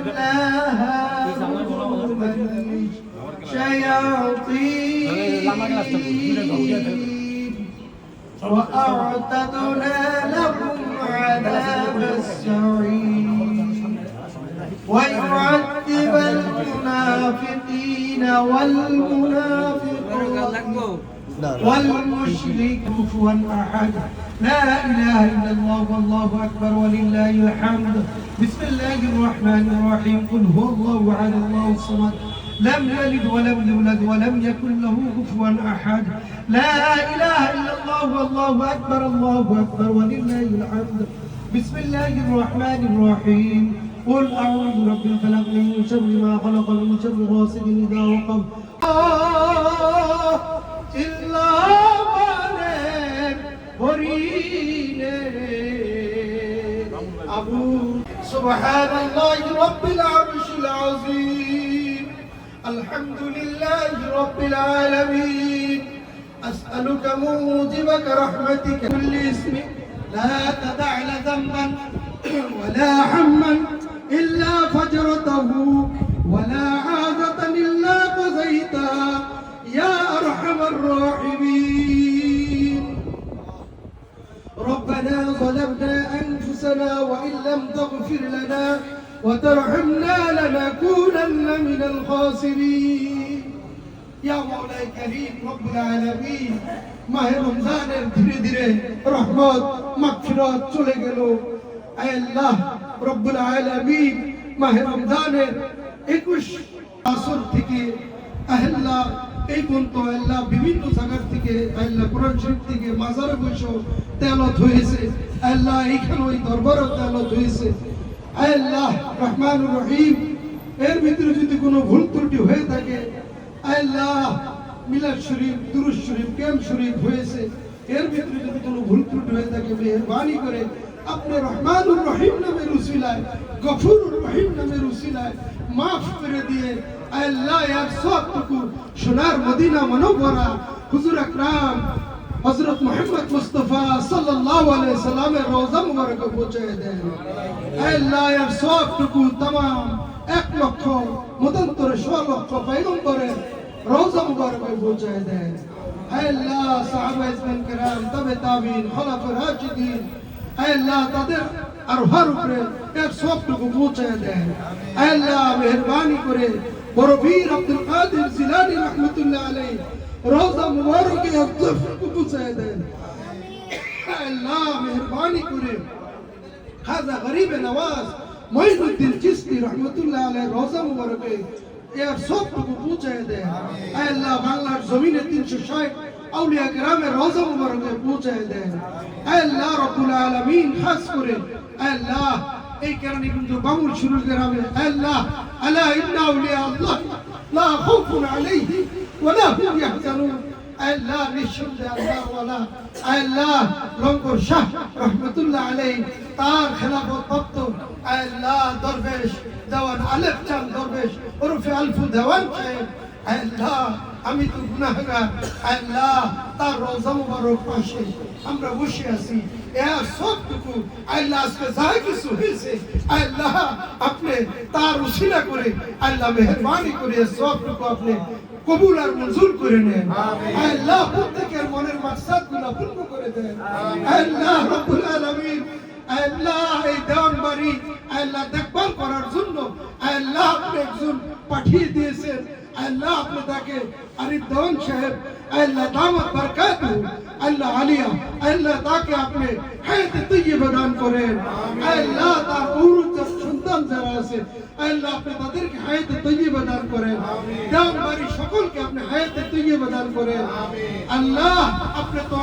وجعلناها هدى للشياطين وأعتدنا لهم عذاب السعير ويعذب المنافقين والمنافقات والمشرك كفوا أحد. لا إله إلا الله والله أكبر ولله الحمد. بسم الله الرحمن الرحيم. قل هو الله أحد الله الصمد. لم يلد ولم يولد ولم يكن له كفوا أحد. لا إله إلا الله والله أكبر الله أكبر ولله الحمد. بسم الله الرحمن الرحيم. قل أعوذ برب الفلق من شر ما خلق من شر غاسق إذا وقب. آه، إلا سبحان الله رب العرش العظيم. الحمد لله رب العالمين. أسألك موجبك رحمتك. كل اسم لا تدع ذنبا ولا هما إلا فجرته ولا عادة إلا قضيتها. يا أرحم الراحمين. ربنا ظلمنا أنفسنا وإن لم تغفر لنا وترحمنا لنكونن من الخاسرين. বিভিন্ন জায়গার থেকে আল্লাহ কোরআন শরীফ থেকে মাজারে বসে তেলত হয়েছে। আল্লাহ এইখানে ওই দরবারও তেলত হয়েছে। আল্লাহ রহমান রহিম, এর ভিতরে যদি কোনো ভুল ত্রুটি হয়ে থাকে আল্লাহ, মিলাদ শরীফ দুরুজ শরীফ কেম শরীফ হয়েছে। এর ভিতরে যদি কোনো ভুল ত্রুটি হয়ে থাকে, মেহরবানি করে আপনি রহমানুর রহিম নামের উসিলায়, গফুরুর রহিম নামের উসিলায় মাফ করে দিয়ে আল্লাহ এর সবটুকু সোনার মদিনা মনোভরা হুজুর আকরাম হযরত মুহাম্মদ মুস্তাফা সাল্লাল্লাহু আলাইহি সাল্লামের রওজা মুবারকে পৌঁছে দেন আল্লাহ এর সবটুকু तमाम এক লক্ষ মতান্তরে ছ লক্ষ পয়গম্বরের রওজা মুবারকে পৌঁছে দেন আল্লাহ সাহাবা ইসলাম کرام তবে তাবিন খলাফা রাশিদিন আল্লাহ তাদের আর হর উপরে এক সবটুকু পৌঁছে দেন আল্লাহ মেহরবানি করে বড় বীর আব্দুল কাদের জিলানী রহমতুল্লাহ আলাইহি রওজা মুবারকে সবটুকু পৌঁছে দেন। আল্লাহ মেহরবানি করে। খাজা গরিব নওয়াজ মঈনুদ্দিন চিশতি রহমতুল্লাহ আলাইহি রওজা মুবারকে এর সবটুকু পৌঁছে দেন। আল্লাহ বাংলার জমিনে 360 আউলিয়া কেরামের রওজা মুবারকে পৌঁছে দেন। আল্লাহ রব্বুল আলামিন খাস করে। আল্লাহ, এই কারণে কিন্তু বামুল শুরু গ্রামে আল্লাহ, আলা ইন্না আউলিয়া আল্লাহ, লা খাউফুন আলাইহি ওয়ালা হুম ইয়াহজানুন আল্লাহ নিঃসন্দেহে আল্লাহ ওয়ালা আল্লাহ লঙ্কর শাহ রহমতুল্লাহ আলাইহি তার খেলাফত প্রাপ্ত আল্লাহ দরবেশ দেওয়ান আলেফ চান দরবেশ ওরফে আলফু দেওয়ান সাহেব আল্লাহ আমি তো গুনাহগার। আল্লাহ তার রোজা মুবারক পাশে আমরা বসে আছি। এর সবটুকু আল্লাহ আজকে যা কিছু হয়েছে আল্লাহ আপনি তার উসিলা করে আল্লাহ মেহরবানি করে সবটুকু আপনি কবুল আর মঞ্জুর করে নেন। আল্লাহ প্রত্যেকের মনের মাকসাদগুলো পূর্ণ করে দেন। আল্লাহ রব্বুল আলামিন আল্লাহ এই দেওয়ান বাড়ি আল্লাহ দেখভাল করার জন্য আল্লাহ আপনি একজন পাঠিয়ে দিয়েছেন। अल्लाह अपने ताके अरिदौन शहर अल्लाह दामत बरकत हो। अल्लाह आलिया अल्लाह ताके अपने हैत तुझे बदान करें। अल्लाह ता पूर्ण जब सुंदर जरा से। अल्लाह अपने तादर के हैत तुझे बदान करें। दाम हमारी शकुल के अपने हैत तुझे बदान करें। अल्लाह अपने तो